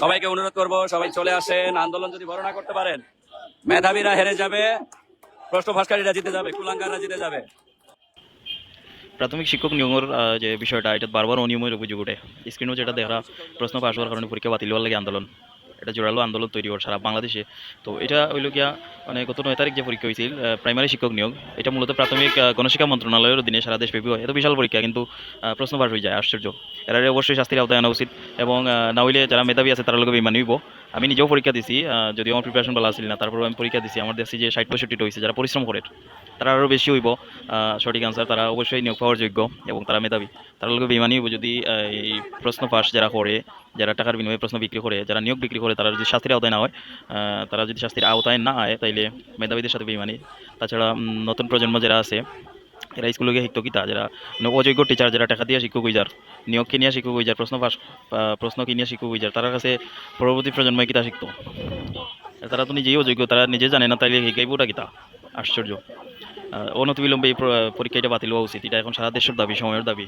সবাইকে অনুরোধ করব, সবাই চলে আসেন। আন্দোলন যদি বর্ণনা করতে পারেন, মেধাবীরা হেরে যাবে প্রশ্ন ভাস্কারীরা জিতে যাবে, কুলাঙ্গাররা জিতে যাবে। প্রাথমিক শিক্ষক নিয়োগের যে বিষয়টা, এটা বারবার অনিয়মের অভিযোগ ওঠে। স্ক্রিনও যেটা দেখা প্রশ্ন পাশ হওয়ার কারণে পরীক্ষা বাতিল হওয়ার লাগে আন্দোলন। এটা জোরালো আন্দোলন তৈরি হওয়ার সারা বাংলাদেশে। তো এটা হইল গিয়া মানে গত নয় তারিখ যে পরীক্ষা হয়েছিল প্রাইমারি শিক্ষক নিয়োগ, এটা মূলত প্রাথমিক গণশিক্ষা মন্ত্রণালয়ের অধীনে সারা দেশব্যাপী হয়। এত বিশাল পরীক্ষা, কিন্তু প্রশ্ন হয়ে যায়, আশ্চর্য। এরা অবশ্যই শাস্তির আওতায় আনা উচিত এবং নাহলে যারা মেধাবী আছে তারা লোক বিমান হইব। আমি নিজেও পরীক্ষা দিছি যদিও আমার প্রিপারেশন ভালো আসছিল না তারপর আমি পরীক্ষা দিছি। আমার দেখছি যে ষাট পঁয়ষট্টিটা হয়েছে যারা পরিশ্রম করে, তারা আরও বেশি হইব। সঠিক আনসার তারা অবশ্যই নিয়োগ পাওয়ার যোগ্য এবং তারা মেধাবী। তারা লোক বিমানি হইব যদি এই প্রশ্ন পাশ যারা করে, যারা টাকার বিনিময়ে প্রশ্ন বিক্রি করে, যারা নিয়োগ বিক্রি করে, তারা যদি শাস্তির আওতায় না হয় তারা যদি শাস্তির আওতায় না হয় তাইলে মেধাবীদের সাথে বেমানি তাছাড়া নতুন প্রজন্ম যারা আছে এরা স্কুলে গিয়ে শিক্ষক কিতা যারা অযোগ্য টিচার যারা টাকা দিয়ে শিক্ষক যার নিয়োগ কিনিয়া শিক্ষক যার প্রশ্ন পাস প্রশ্ন কিনিয়া শিক্ষক যার তার কাছে পরবর্তী প্রজন্মই কিতা শিখত তারা তো নিজেই অযোগ্য তারা নিজে জানে না, তাইলে শিখাইবোটা কিতা আশ্চর্য অনতিবিলম্বে এই প্র- পরীক্ষাটা বাতিল হওয়া উচিত এটা এখন সারা দেশের দাবি সময়ের দাবি।